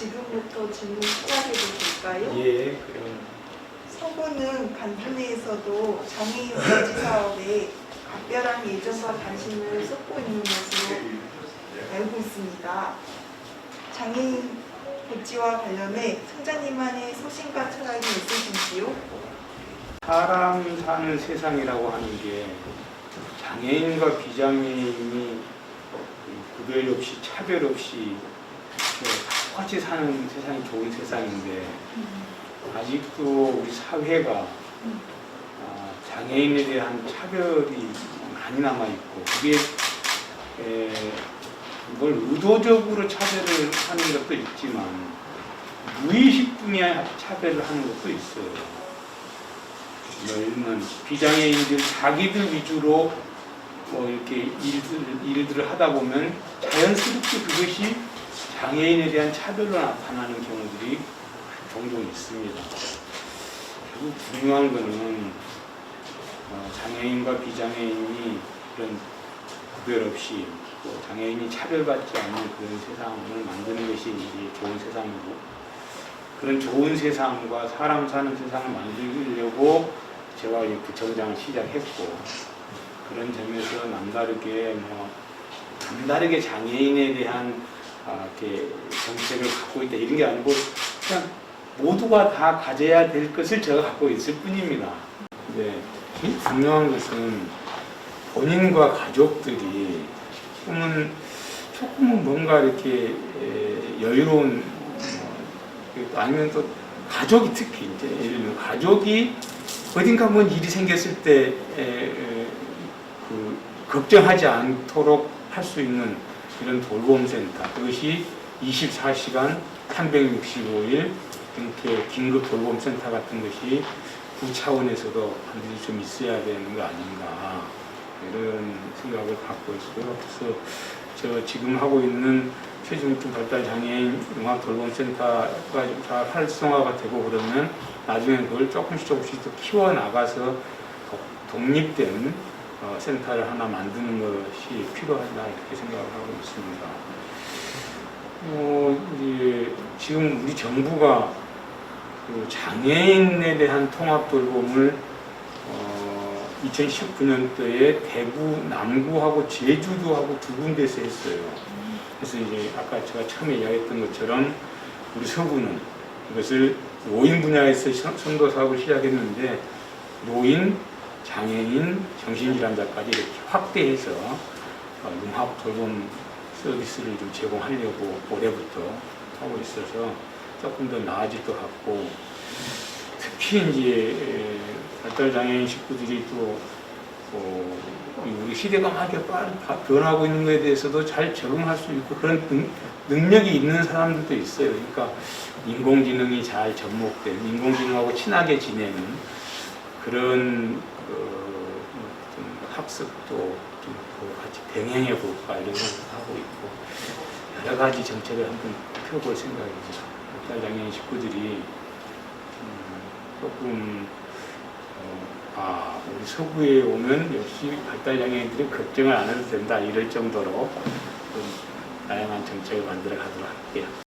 지금부터 질문 시작해도 될까요? 예, 그럼 서구는 간주내에서도 장애인 복지 사업에 각별한 예전과 관심을 쏟고 있는 것으로 알고 있습니다. 장애인 복지와 관련해 총장님만의 소신과 철학이 있으신지요? 사람 사는 세상이라고 하는 게 장애인과 비장애인이 구별 없이 차별 없이 똑 같이 사는 세상이 좋은 세상인데 아직도 우리 사회가 아, 장애인에 대한 차별이 많이 남아 있고 그게 에, 이걸 의도적으로 차별을 하는 것도 있지만 무의식 중에 차별을 하는 것도 있어요. 예를 들면 비장애인들 자기들 위주로 뭐 이렇게 일들, 일들을 하다 보면 자연스럽게 그것이 장애인에 대한 차별로 나타나는 경우들이 종종 있습니다. 결국 중요한 거는 어, 장애인과 비장애인이 그런 구별 없이 또 장애인이 차별받지 않는 그런 세상을 만드는 것이 이제 좋은 세상이고 그런 좋은 세상과 사람 사는 세상을 만들려고 제가 이렇게 정장을 시작했고 그런 점에서 남다르게 뭐 남다르게 장애인에 대한 아, 이렇게 정책을 갖고 있다 이런 게 아니고 그냥 모두가 다 가져야 될 것을 제가 갖고 있을 뿐입니다. 네, 중요한 것은 본인과 가족들이 조금은 조금은 뭔가 이렇게 에, 여유로운 뭐, 아니면 또 가족이 특히 이제 예를 들면 가족이 어딘가 뭔 일이 생겼을 때 에, 에, 그 걱정하지 않도록 할 수 있는 이런 돌봄센터 그것이 24시간 365일 이렇게 긴급 돌봄센터 같은 것이 구 차원에서도 반드시 좀 있어야 되는 거 아닌가 이런 생각을 갖고 있어요. 그래서 저 지금 하고 있는 최중증 발달 장애인 융합 돌봄센터가 잘 활성화가 되고 그러면 나중에 그걸 조금씩 조금씩 더 키워 나가서 독립된 어, 센터를 하나 만드는 것이 필요하다 이렇게 생각을 하고 있습니다. 어, 이제 지금 우리 정부가 그 장애인에 대한 통합 돌봄을 어, 2019년도에 대구, 남구하고 제주도하고 두 군데서 했어요. 그래서 이제 아까 제가 처음에 이야기했던 것처럼 우리 서구는 이것을 노인 분야에서 선- 선도 사업을 시작했는데 노인, 장애인, 정신질환자까지 이렇게 확대해서 어, 융합 돌봄 서비스를 좀 제공하려고 올해부터 하고 있어서 조금 더 나아질 것 같고 특히 이제 에, 발달장애인 식구들이 또 어, 이 우리 시대가 막 변하고 있는 것에 대해서도 잘 적응할 수 있고 그런 능, 능력이 있는 사람들도 있어요. 그러니까 인공지능이 잘 접목된 인공지능하고 친하게 지내는 그런 그, 좀 학습도 좀 같이 병행해 볼까 이런 생각하고 있고 여러 가지 정책을 한번 펴볼 생각입니다. 발달장애인 식구들이 음, 조금 어, 아 우리 서구에 오면 역시 발달장애인들이 걱정을 안 해도 된다 이럴 정도로 좀 다양한 정책을 만들어 가도록 할게요.